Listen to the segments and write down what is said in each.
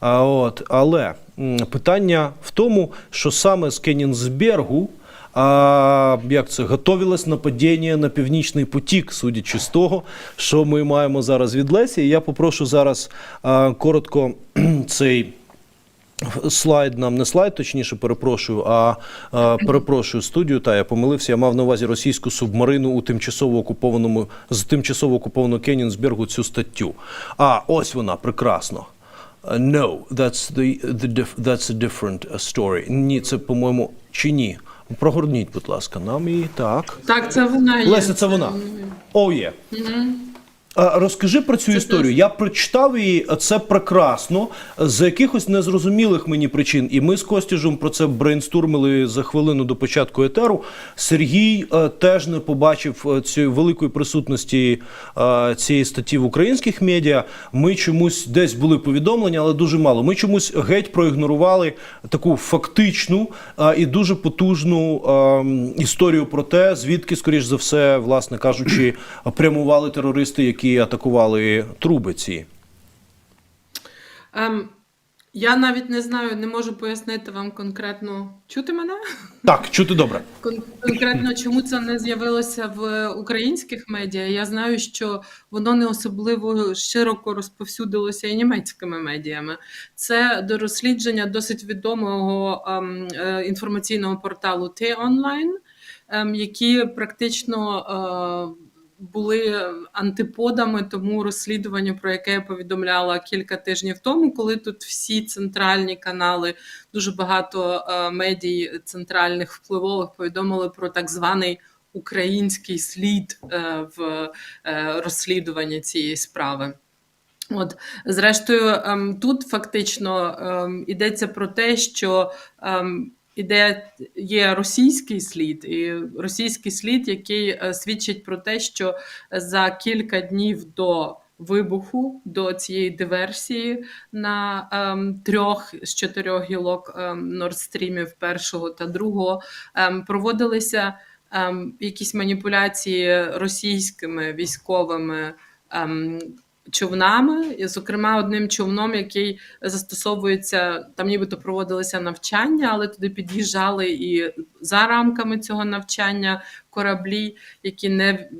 От, але питання в тому, що саме з Кенінсбергу. А як це готовилось нападіння на північний потік, судячи з того, що ми маємо зараз від Лесі. Я попрошу зараз а, коротко цей слайд нам не слайд, точніше, перепрошую, а, а перепрошую студію. Та я помилився. Я мав на увазі російську субмарину у тимчасово окупованому з тимчасово окупованого Кенінсбергу цю статтю. А ось вона прекрасно. Uh, No, that's the, the diff, that's a different uh, story. Ні, це, по-моєму, чи ні? Прогорніть, будь ласка, нам її так. Так, це вона є. Леся, це вона. О, є. А, Розкажи про цю історію. Я прочитав її, це прекрасно, з якихось незрозумілих мені причин. І ми з Костіжем про це брейнстурмили за хвилину до початку етеру. Сергій е, теж не побачив е, цієї великої присутності е, цієї статті в українських медіа. Ми чомусь десь були повідомлення, але дуже мало. Ми чомусь геть проігнорували таку фактичну е, і дуже потужну е, історію про те, звідки, скоріш за все, власне кажучи, прямували терористи, які атакували труби ці. Ем, я навіть не знаю, не можу пояснити вам конкретно. Чути мене? Так, чути добре. Кон- Конкретно, чому це не з'явилося в українських медіа? Я знаю, що воно не особливо широко розповсюдилося і німецькими медіями. Це до розслідження досить відомого ем, е, інформаційного порталу T-Online, ем, які практично. Е, були антиподами тому розслідуванню, про яке я повідомляла кілька тижнів тому, коли тут всі центральні канали, дуже багато е, медій центральних впливових повідомили про так званий український слід е, в е, розслідуванні цієї справи. От, зрештою, ем, тут фактично ем, йдеться про те, що ем, іде є російський слід, і російський слід, який е, свідчить про те, що за кілька днів до вибуху, до цієї диверсії на ем, трьох з чотирьох гілок ем, Нордстрімів першого та другого ем, проводилися ем, якісь маніпуляції російськими військовими. Ем, човнами, зокрема, одним човном, який застосовується, там нібито проводилися навчання, але туди під'їжджали і за рамками цього навчання кораблі, які не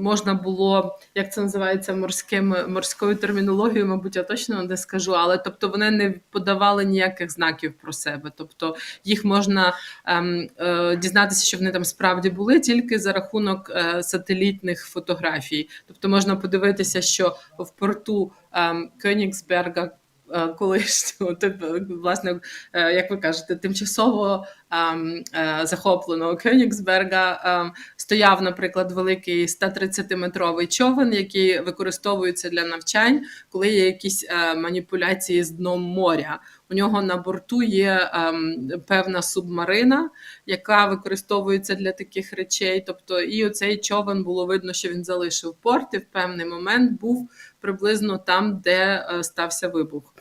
можна було, як це називається морським морською термінологією, мабуть, я точно не скажу, але тобто вони не подавали ніяких знаків про себе. Тобто їх можна ем, е, дізнатися, що вони там справді були тільки за рахунок е, сателітних фотографій. Тобто можна подивитися, що в порту ем, Кёнігсберга е, колишнього, типу, власне, е, як ви кажете, тимчасово ем, е, захопленого Кёнігсберга ем, стояв, наприклад, великий 130-метровий човен, який використовується для навчань, коли є якісь маніпуляції з дном моря. У нього на борту є ем, певна субмарина, яка використовується для таких речей. Тобто, і оцей човен було видно, що він залишив порт, і в певний момент був приблизно там, де е, стався вибух.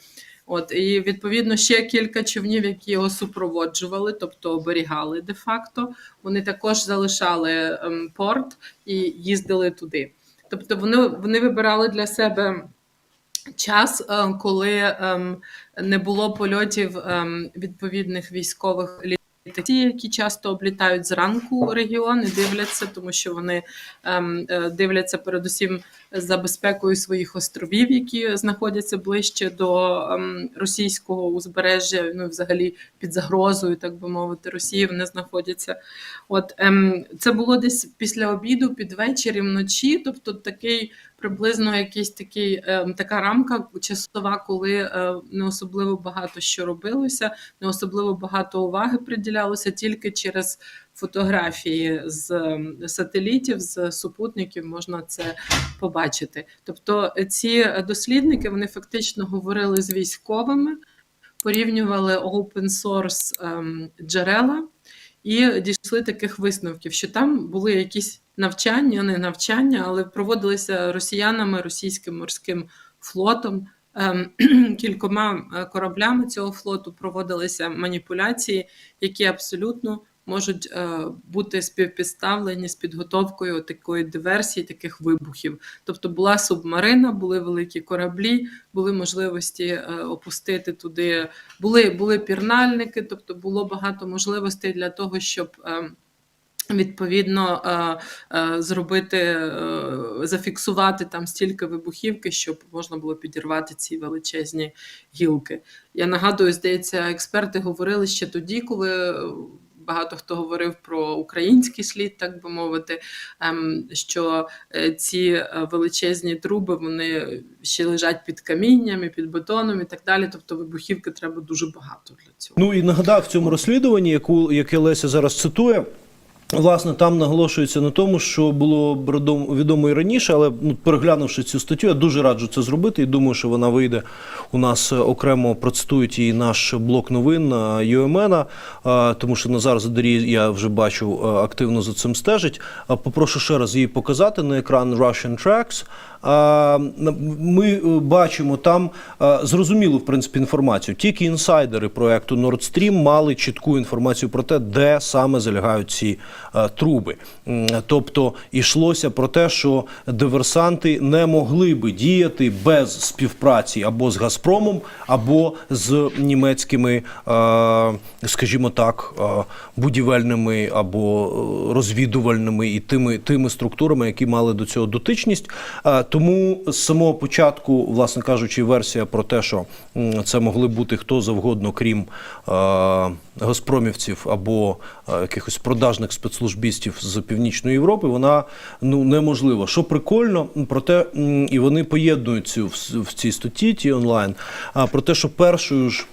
От і відповідно ще кілька човнів, які його супроводжували, тобто оберігали де-факто. Вони також залишали ем, порт і їздили туди. Тобто, вони, вони вибирали для себе час, е, коли ем, не було польотів ем, відповідних військових літаків, які часто облітають зранку регіон і дивляться, тому що вони ем, е, дивляться передусім за безпекою своїх островів, які знаходяться ближче до російського узбережжя, ну взагалі під загрозою, так би мовити, Росії вони знаходяться. От це було десь після обіду, під вечір і вночі, тобто такий приблизно якийсь такий ем, така рамка часова, коли е, не особливо багато що робилося, не особливо багато уваги приділялося тільки через фотографії з сателітів, з супутників можна це побачити. Тобто ці дослідники вони фактично говорили з військовими, порівнювали open source ем, джерела і дійшли таких висновків, що там були якісь навчання, не навчання, але проводилися росіянами, російським морським флотом. ем, Кількома е, кораблями цього флоту проводилися маніпуляції, які абсолютно можуть е, бути співпідставлені з підготовкою такої диверсії, таких вибухів. Тобто була субмарина, були великі кораблі, були можливості е, опустити туди, були, були пірнальники, тобто було багато можливостей для того, щоб. е, Відповідно, зробити, зафіксувати там стільки вибухівки, щоб можна було підірвати ці величезні гілки. Я нагадую, здається, експерти говорили ще тоді, коли багато хто говорив про український слід, так би мовити, ем, що е, ці е, величезні труби вони ще лежать під каміннями, під бетоном і так далі. Тобто вибухівки треба дуже багато для цього. Ну і нагадав в цьому розслідуванні, яку яке Леся зараз цитує. Власне, там наголошується на тому, що було відомо і раніше, але ну, переглянувши цю статтю, я дуже раджу це зробити і думаю, що вона вийде у нас е, окремо процитують і наш блок новин на ЮМН, тому що Назар Задарій, я вже бачу, е, активно за цим стежить. Попрошу ще раз її показати на екран Russian Tracks. Ми е, бачимо там е, зрозумілу в принципі інформацію. Тільки інсайдери проекту Nord Stream мали чітку інформацію про те, де саме залягають ці е, труби. Тобто йшлося про те, що диверсанти не могли би діяти без співпраці або з Газпромом, або з німецькими, скажімо так, будівельними або розвідувальними і тими, тими структурами, які мали до цього дотичність. Тому з самого початку, власне кажучи, версія про те, що це могли бути хто завгодно, крім е, газпромівців або е, якихось продажних спецслужбістів з північної Європи, вона ну неможлива. Що прикольно, проте і вони поєднують цю в, в цій статті ті онлайн. А про те, що першою ж.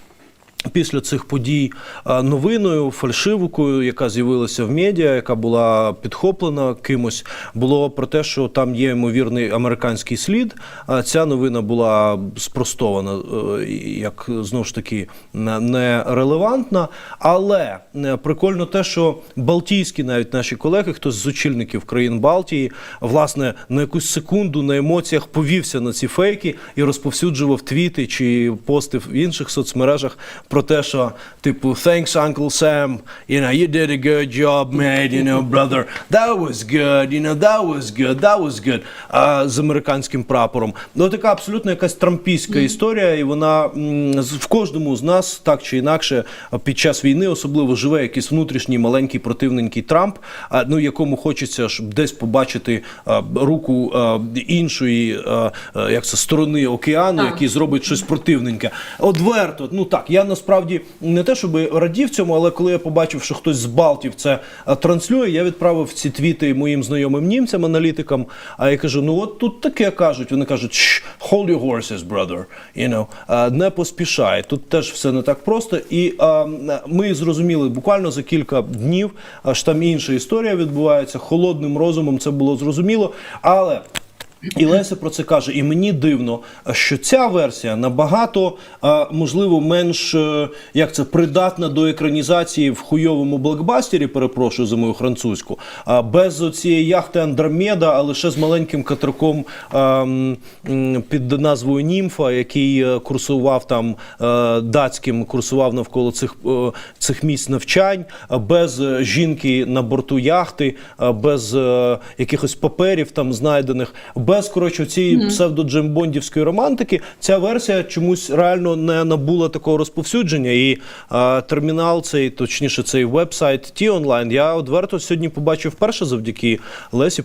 Після цих подій новиною, фальшивкою, яка з'явилася в медіа, яка була підхоплена кимось, було про те, що там є ймовірний американський слід. А Ця новина була спростована е, як знову ж таки не- нерелевантна. Але е, прикольно те, що Балтійські навіть наші колеги, хтось з очільників країн Балтії, власне, на якусь секунду на емоціях повівся на ці фейки і розповсюджував твіти чи пости в інших соцмережах про те, що типу thanks Uncle Sam, you know, you did a good job, mate, you know, brother, that was good, you know, that was good, that was good, а, з американським прапором. Ну, така абсолютно якась трампійська історія, і вона м, з- в кожному з нас так чи інакше під час війни особливо живе якийсь внутрішній маленький противненький Трамп, а, ну якому хочеться щоб десь побачити а, руку а, іншої а, а, як це сторони океану, який зробить щось противненьке. Одверто, ну так, я насправді не те, щоб радів цьому, але коли я побачив, що хтось з Балтів це транслює, я відправив ці твіти моїм знайомим німцям, аналітикам. А я кажу: ну от тут таке кажуть. Вони кажуть, hold your horses, brother. You know, не поспішай. Тут теж все не так просто. І а, ми зрозуміли буквально за кілька днів, аж там інша історія відбувається. Холодним розумом це було зрозуміло. Але і Леся про це каже. І мені дивно, що ця версія набагато можливо менш е, як це придатна до екранізації в хуйовому блокбастері. Перепрошую за мою французьку. А без цієї яхти Андромеда, а лише з маленьким катерком під назвою Німфа, який е, курсував там е, датським, курсував навколо цих, цих місць навчань, без жінки на борту яхти, без якихось паперів там знайдених, без коротше цієї псевдо-джембондівської романтики, ця версія чомусь реально не набула такого розповсюдження. І е, термінал, цей точніше, цей веб-сайт Ті онлайн, я одверто сьогодні побачив вперше завдяки Лесі.